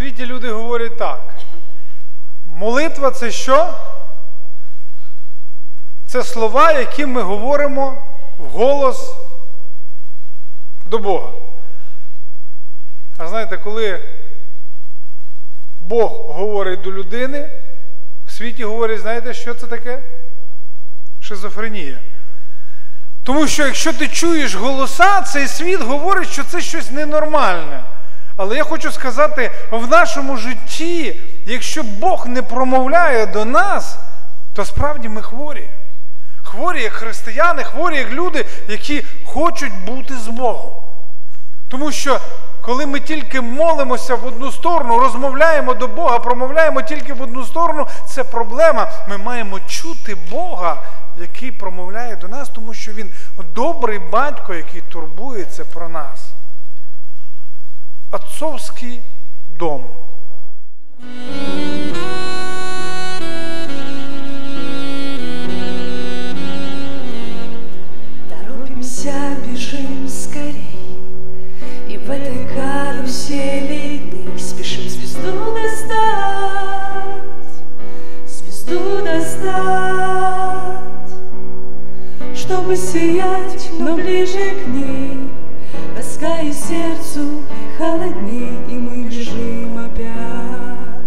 світі люди говорять так. Молитва це що? Це слова, які ми говоримо в голос до Бога. А знаєте, коли Бог говорить до людини, в світі говорять, знаєте, що це таке? Шизофренія. Тому що якщо ти чуєш голоса, цей світ говорить, що це щось ненормальне. Але я хочу сказати, в нашому житті, якщо Бог не промовляє до нас, то справді ми хворі. Хворі як християни, хворі як люди, які хочуть бути з Богом. Тому що коли ми тільки молимося в одну сторону, розмовляємо до Бога, промовляємо тільки в одну сторону, це проблема. Ми маємо чути Бога, який промовляє до нас, тому що Він добрий батько, який турбується про нас. Отцовський дом. Торопимся, бежим скорей И в этой карусели дней Спешим звезду достать Звезду достать Чтобы сиять, но ближе к ней Тоска сердцу холодней И мы бежим опять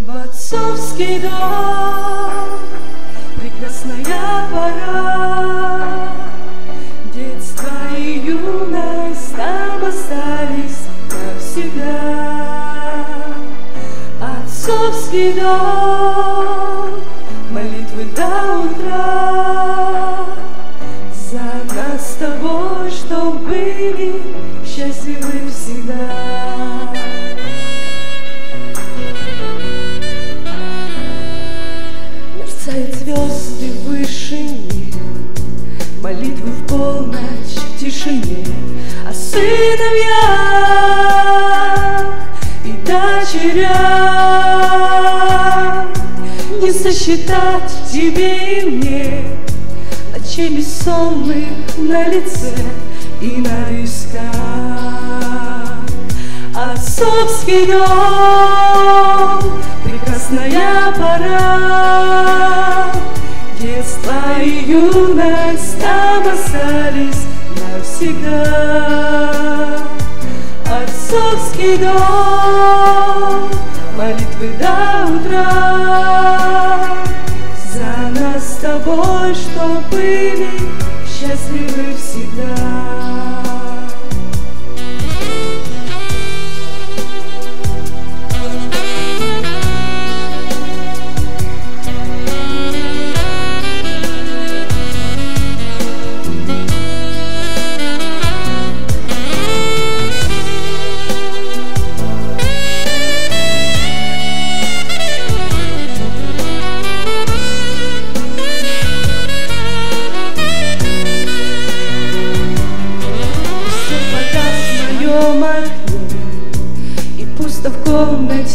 В отцовский дом. Прекрасная пора. Детство и юность там остались навсегда. Отцовский дом. Молитвы до утра. За нас с тобой, что были Счастливы Молитвы в полночь в тишине О сыновьях и дочерях. Не сосчитать тебе и мне Ночей бессонных на лице и на висках. Отцовский дом, прекрасная пора Детство и юность там остались навсегда. Отцовский дом, молитвы до утра. За нас с тобой, что были счастливы всегда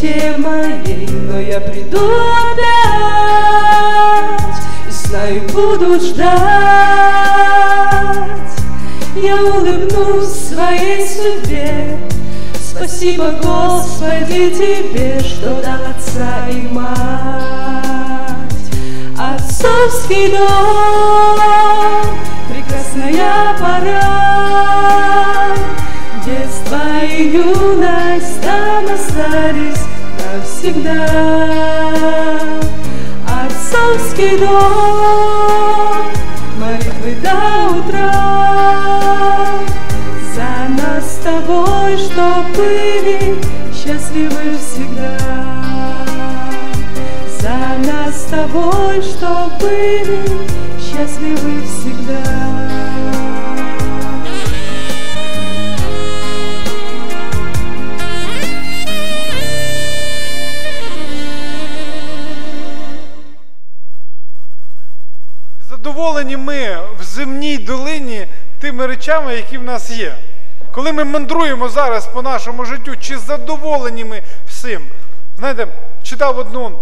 комнате моей Но я приду опять. И знаю, буду ждать. Я улыбнусь своей судьбе. Спасибо, Господи, Тебе, что дал отца и мать. Отцовский дом, прекрасная пора. Детство и юность там остались навсегда. Отцовский дом, молитвы до утра. За нас с тобой, что были счастливы всегда. За нас с тобой, что были счастливы всегда в долині тими речами, які в нас є. Коли ми мандруємо зараз по нашому життю, чи задоволені ми всім? Знаєте, читав одну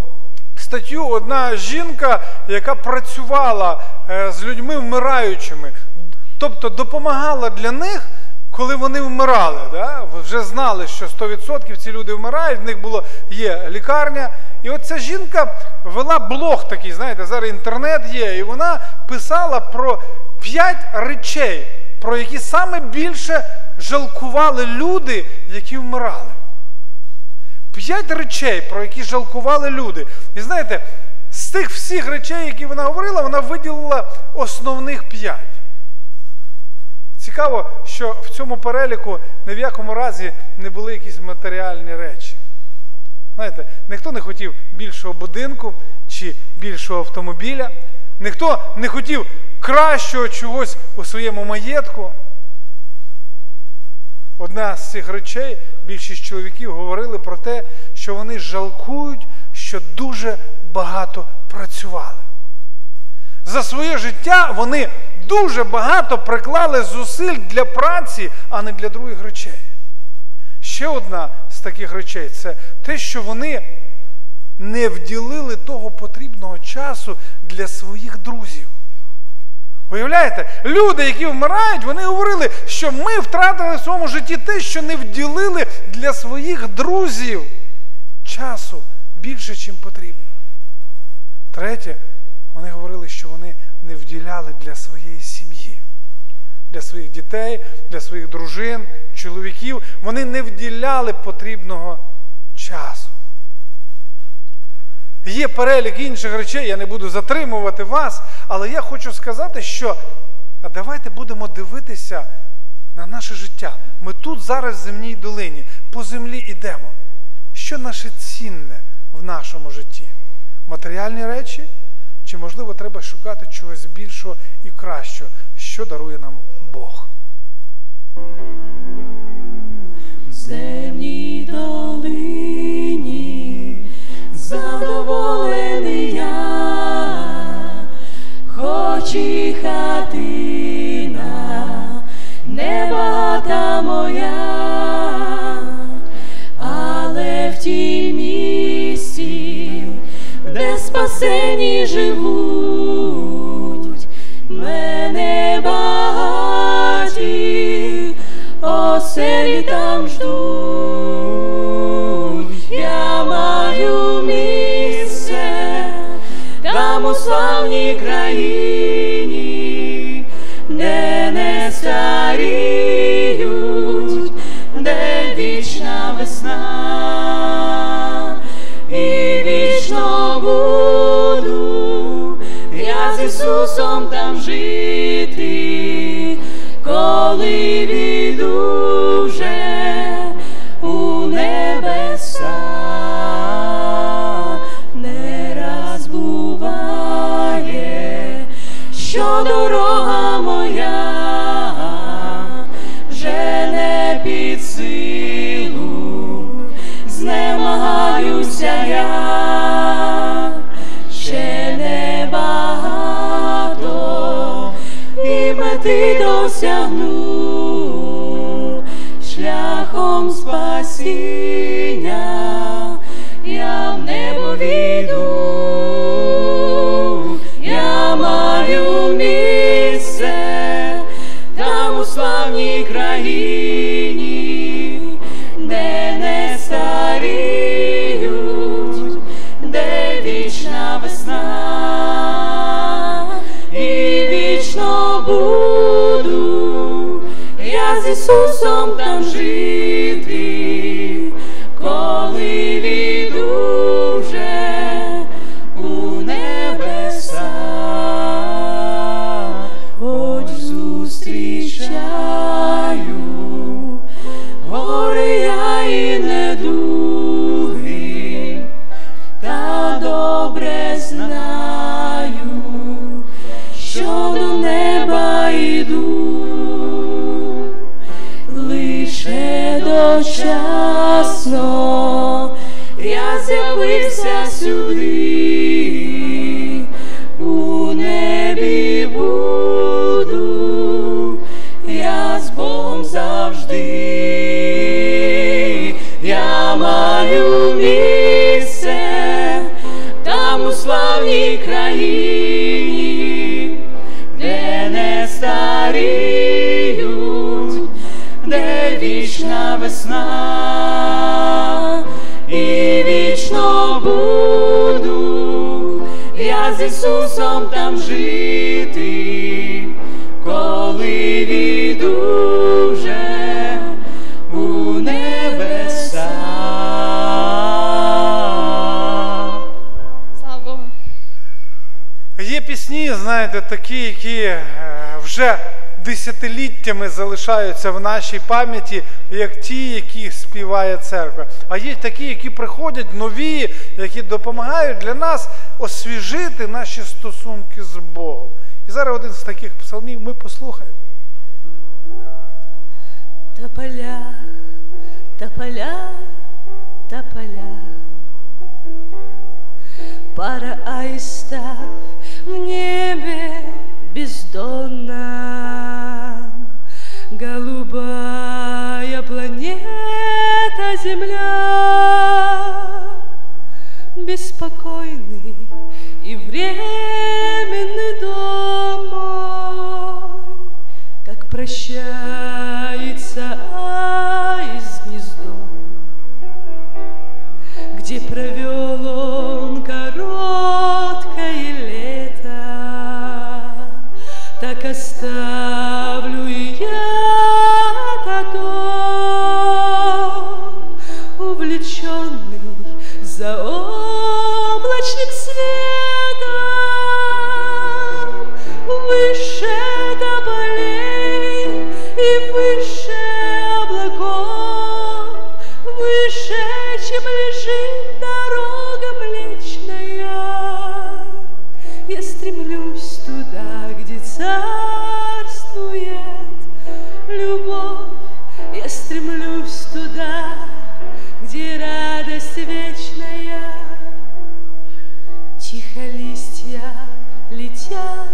статтю, одна жінка, яка працювала е, з людьми вмираючими, тобто допомагала для них, коли вони вмирали. Да? Вже знали, що 100% ці люди вмирають, в них було, є лікарня. І от ця жінка вела блог такий, знаєте, зараз інтернет є, і вона писала про п'ять речей, про які саме більше жалкували люди, які вмирали. П'ять речей, про які жалкували люди. І знаєте, з тих всіх речей, які вона говорила, вона виділила основних п'ять. Цікаво, що в цьому переліку ні в якому разі не були якісь матеріальні речі. Знаєте, ніхто не хотів більшого будинку чи більшого автомобіля, ніхто не хотів кращого чогось у своєму маєтку. Одна з цих речей, більшість чоловіків говорили про те, що вони жалкують, що дуже багато працювали. За своє життя вони дуже багато приклали зусиль для праці, а не для других речей. Ще одна з таких речей це те, що вони не вділили того потрібного часу для своїх друзів. Уявляєте, люди, які вмирають, вони говорили, що ми втратили в своєму житті те, що не вділили для своїх друзів часу більше, ніж потрібно. Третє, вони говорили, що вони не вділяли для своєї сім'ї, для своїх дітей, для своїх дружин, чоловіків. Вони не вділяли потрібного часу. Є перелік інших речей, я не буду затримувати вас, але я хочу сказати, що давайте будемо дивитися на наше життя. Ми тут зараз в земній долині, по землі йдемо. Що наше цінне в нашому житті? Матеріальні речі? Чи, можливо, треба шукати чогось більшого і кращого, що дарує нам Бог? Земній долині хатина небагата моя, але в тій місці, де спасені живуть, мене багаті оселі там ждуть, я маю місце там у славній країні, що дорога моя вже не під силу, знемагаюся я, ще небагато, і мети досягну я з Ісусом славній країні, де не старіють, де вічна весна, і вічно буду я з Ісусом там жити, коли війду вже знаєте, такі, які е, вже десятиліттями залишаються в нашій пам'яті, як ті, які співає церква. А є такі, які приходять нові, які допомагають для нас освіжити наші стосунки з Богом. І зараз один з таких псалмів ми послухаємо. Тополя, тополя, тополя. Пара аистов в небе бездонном, Голубая планета Земля, Беспокойный и временный стремлюсь туда, где радость вечная. Тихо листья летят